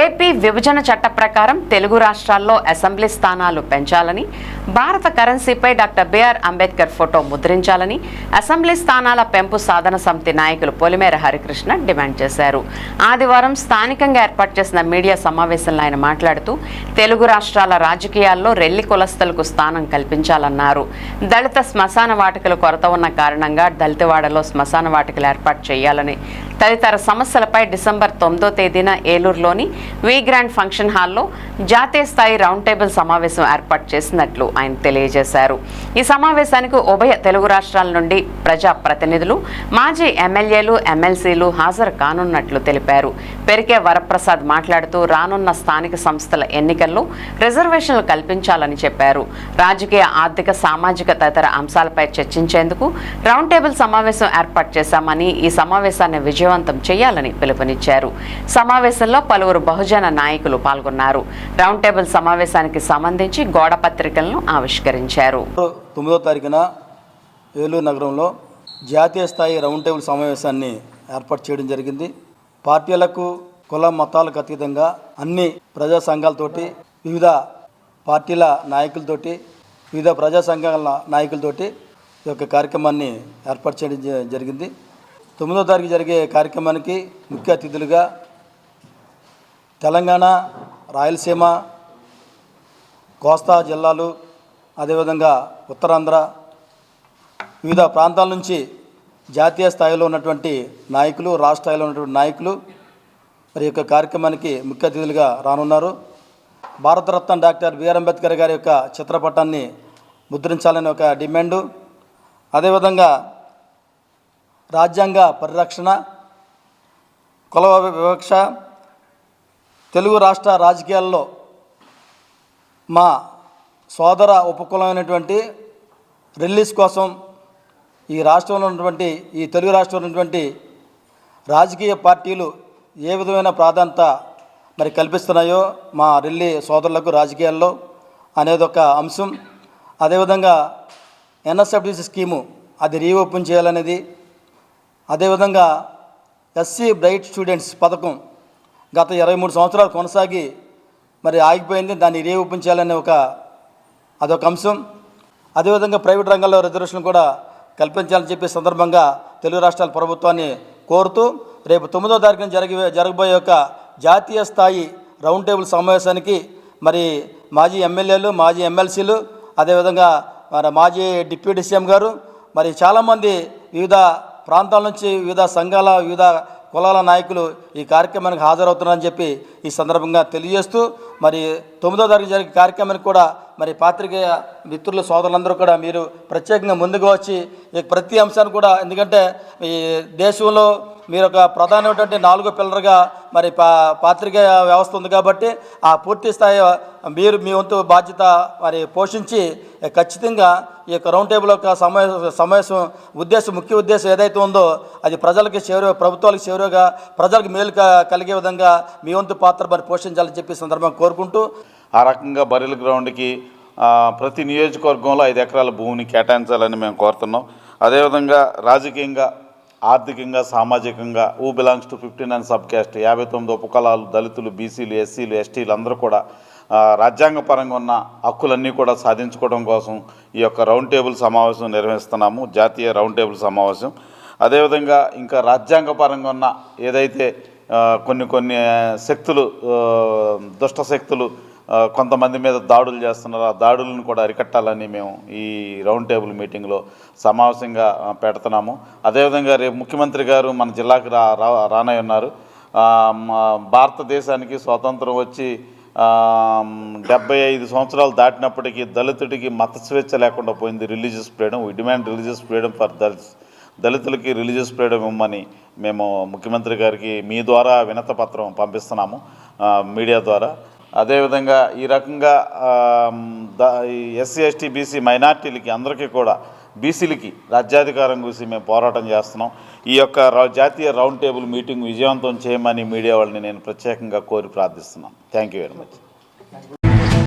AP విభజన చట్ట ప్రకారం తెలుగు రాష్ట్రాల్లో అసెంబ్లీ స్థానాలు పెంచాలని భారత కరెన్సీపై doctor B R Ambedkar photo ముద్రించాలని assembly స్థానాల పెంపు సాధన సమితి నాయకులు పొలిమేర హరికృష్ణ డిమాండ్ చేశారు. ఆదివారం స్థానికంగా ఏర్పాటు చేసిన మీడియా సమావేశంలో ఆయన మాట్లాడుతూ తెలుగు రాష్ట్రాల రాజకీయాల్లో రెల్లి కులస్తులకు స్థానం కల్పించాలన్నారు. దళిత శ్మశాన వాటికల కొరత ఉన్న కారణంగా దళితవాడలో శ్మశాన వాటికలు ఏర్పాటు చేయాలని తదితర సమస్యలపై డిసెంబర్ తొమ్మిదో తేదీన ఏలూరులోని వి గ్రాండ్ ఫంక్షన్ హాల్లో జాతీయ స్థాయి రౌండ్ టేబుల్ సమావేశం ఏర్పాటు చేసినట్లు ఆయన తెలియజేశారు. ఈ సమావేశానికి ఉభయ తెలుగు రాష్ట్రాల నుండి ప్రజా ప్రతినిధులు మాజీ ఎమ్మెల్యేలు ఎమ్మెల్సీలు హాజరు కానున్నట్లు తెలిపారు. పెరికే వరప్రసాద్ మాట్లాడుతూ రానున్న స్థానిక సంస్థల ఎన్నికల్లో రిజర్వేషన్లు కల్పించాలని చెప్పారు. రాజకీయ ఆర్థిక సామాజిక తదితర అంశాలపై చర్చించేందుకు రౌండ్ టేబుల్ సమావేశం ఏర్పాటు చేశామని ఈ సమావేశాన్ని విజయవంతం చేయాలని పిలుపునిచ్చారు. సమావేశంలో పలువురు బహుజన నాయకులు పాల్గొన్నారు. రౌండ్ టేబుల్ సమావేశానికి సంబంధించి గోడ పత్రికలను ఆవిష్కరించారు. తొమ్మిదో తారీఖున ఏలూరు నగరంలో జాతీయ స్థాయి రౌండ్ టేబుల్ సమావేశాన్ని ఏర్పాటు చేయడం జరిగింది. పార్టీలకు కుల మతాలకు అతీతంగా అన్ని ప్రజా సంఘాలతోటి వివిధ పార్టీల నాయకులతోటి వివిధ ప్రజా సంఘాల నాయకులతోటి ఈ యొక్క కార్యక్రమాన్ని ఏర్పాటు చేయడం జ- జరిగింది. తొమ్మిదో తారీఖు జరిగే కార్యక్రమానికి ముఖ్య అతిథులుగా తెలంగాణ రాయలసీమ కోస్తా జిల్లాలు అదేవిధంగా ఉత్తరాంధ్ర వివిధ ప్రాంతాల నుంచి జాతీయ స్థాయిలో ఉన్నటువంటి నాయకులు రాష్ట్ర స్థాయిలో ఉన్నటువంటి నాయకులు మరి యొక్క కార్యక్రమానికి ముఖ్య అతిథులుగా రానున్నారు. భారతరత్న డాక్టర్ బిఆర్ అంబేద్కర్ గారి యొక్క చిత్రపటాన్ని ముద్రించాలని ఒక డిమాండు. అదేవిధంగా రాజ్యాంగ పరిరక్షణ కుల వివక్ష తెలుగు రాష్ట్ర రాజకీయాల్లో మా సోదర ఉపకులమైనటువంటి రిలీజ్ కోసం ఈ రాష్ట్రంలో ఉన్నటువంటి ఈ తెలుగు రాష్ట్రంలో ఉన్నటువంటి రాజకీయ పార్టీలు ఏ విధమైన ప్రాధాన్యత మరి కల్పిస్తున్నాయో మా రెల్లి సోదరులకు రాజకీయాల్లో అనేది ఒక అంశం. అదేవిధంగా ఎన్ఎస్ఎఫ్డిసి స్కీము అది రీఓపెన్ చేయాలనేది. అదేవిధంగా ఎస్సీ బ్రైట్ స్టూడెంట్స్ పథకం గత ఇరవై మూడు సంవత్సరాలు కొనసాగి మరి ఆగిపోయింది. దాన్ని రీఓపెన్ చేయాలనే ఒక అదొక అంశం. అదేవిధంగా ప్రైవేట్ రంగంలో రిజర్వేషన్ కూడా కల్పించాలని చెప్పే సందర్భంగా తెలుగు రాష్ట్రాల ప్రభుత్వాన్ని కోరుతూ రేపు తొమ్మిదో తారీఖున జరిగి జరగబోయే యొక్క జాతీయ స్థాయి రౌండ్ టేబుల్ సమావేశానికి మరి మాజీ ఎమ్మెల్యేలు మాజీ ఎమ్మెల్సీలు అదేవిధంగా మరి మాజీ డిప్యూటీ సీఎం గారు మరి చాలామంది వివిధ ప్రాంతాల నుంచి వివిధ సంఘాల వివిధ కులాల నాయకులు ఈ కార్యక్రమానికి హాజరవుతున్నారని చెప్పి ఈ సందర్భంగా తెలియజేస్తూ మరి తొమ్మిదో తారీఖు జరిగే కార్యక్రమానికి కూడా మరి పాత్రికేయ మిత్రులు సోదరులందరూ కూడా మీరు ప్రత్యేకంగా ముందుకు వచ్చి ఈ ప్రతి అంశాన్ని కూడా ఎందుకంటే ఈ దేశంలో మీరు ఒక ప్రధానమైనటువంటి నాలుగో పిల్లర్గా మరి పా పాత్రిక వ్యవస్థ ఉంది కాబట్టి ఆ పూర్తి స్థాయి మీరు మీ వంతు బాధ్యత మరి పోషించి ఖచ్చితంగా ఈ యొక్క రౌండ్ టేబుల్ యొక్క సమావేశం సమావేశం ఉద్దేశం ముఖ్య ఉద్దేశం ఏదైతే ఉందో అది ప్రజలకి చేరు ప్రభుత్వాలకు చేరువగా ప్రజలకు మేలు క- కలిగే విధంగా మీ వంతు పాత్ర మరి పోషించాలని చెప్పి సందర్భంగా కోరుకుంటూ ఆ రకంగా బరిల గ్రౌండ్కి ప్రతి నియోజకవర్గంలో ఐదు ఎకరాల భూమిని కేటాయించాలని మేము కోరుతున్నాం. అదేవిధంగా రాజకీయంగా ఆర్థికంగా సామాజికంగా ఊ belongs to fifty nine sub caste యాభై తొమ్మిది ఉపకులాలు దళితులు బీసీలు ఎస్సీలు ఎస్టీలు అందరూ కూడా రాజ్యాంగపరంగా ఉన్న హక్కులన్నీ కూడా సాధించుకోవడం కోసం ఈ యొక్క రౌండ్ టేబుల్ సమావేశం నిర్వహిస్తున్నాము జాతీయ రౌండ్ టేబుల్ సమావేశం. అదేవిధంగా ఇంకా రాజ్యాంగపరంగా ఉన్న ఏదైతే కొన్ని కొన్ని శక్తులు దుష్ట శక్తులు కొంతమంది మీద దాడులు చేస్తున్నారు. ఆ దాడులను కూడా అరికట్టాలని మేము ఈ రౌండ్ టేబుల్ మీటింగ్లో సమావేశంగా పెడుతున్నాము. అదేవిధంగా రేపు ముఖ్యమంత్రి గారు మన జిల్లాకు రా రా- రానై ఉన్నారు భారతదేశానికి స్వాతంత్రం వచ్చి డెబ్బై ఐదు సంవత్సరాలు దాటినప్పటికీ దళితుడికి మత స్వేచ్ఛ లేకుండా పోయింది religious freedom. We demand religious freedom for Dalits దళితులకి రిలీజియస్ ఫ్రీడమ్ ఇవ్వమని మేము ముఖ్యమంత్రి గారికి మీ ద్వారా వినత పత్రం పంపిస్తున్నాము మీడియా ద్వారా. అదేవిధంగా ఈ రకంగా ఎస్సీ ఎస్టీ బీసీ మైనార్టీలకి అందరికీ కూడా బీసీలకి రాజ్యాధికారం గురించి మేము పోరాటం చేస్తున్నాం. ఈ యొక్క జాతీయ రౌండ్ టేబుల్ మీటింగ్ విజయవంతం చేయమని మీడియా వాళ్ళని నేను ప్రత్యేకంగా కోరి ప్రార్థిస్తున్నాను. Thank you very much.